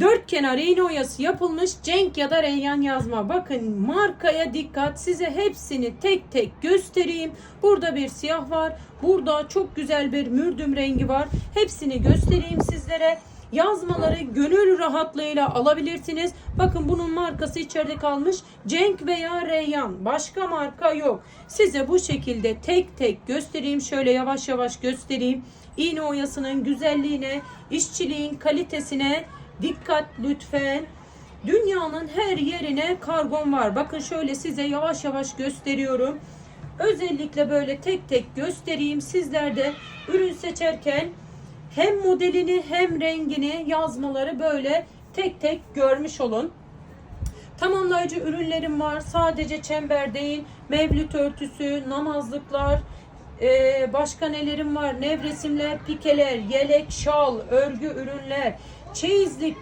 Dört kenar iğne oyası yapılmış Cenk ya da Reyyan yazma. Bakın markaya dikkat. Size hepsini tek tek göstereyim. Burada bir siyah var. Burada çok güzel bir mürdüm rengi var. Hepsini göstereyim sizlere. Yazmaları gönül rahatlığıyla alabilirsiniz. Bakın bunun markası içeride kalmış. Cenk veya Reyyan. Başka marka yok. Size bu şekilde tek tek göstereyim. Şöyle yavaş yavaş göstereyim. İğne oyasının güzelliğine, işçiliğin kalitesine dikkat lütfen. Dünyanın her yerine kargon var. Bakın şöyle size yavaş yavaş gösteriyorum. Özellikle böyle tek tek göstereyim. Sizler de ürün seçerken hem modelini hem rengini yazmaları böyle tek tek görmüş olun. Tamamlayıcı ürünlerim var. Sadece çember değil, mevlüt örtüsü, namazlıklar, ee, başka nelerim var? Nevresimler, pikeler, yelek, şal, örgü ürünler, çeyizlik,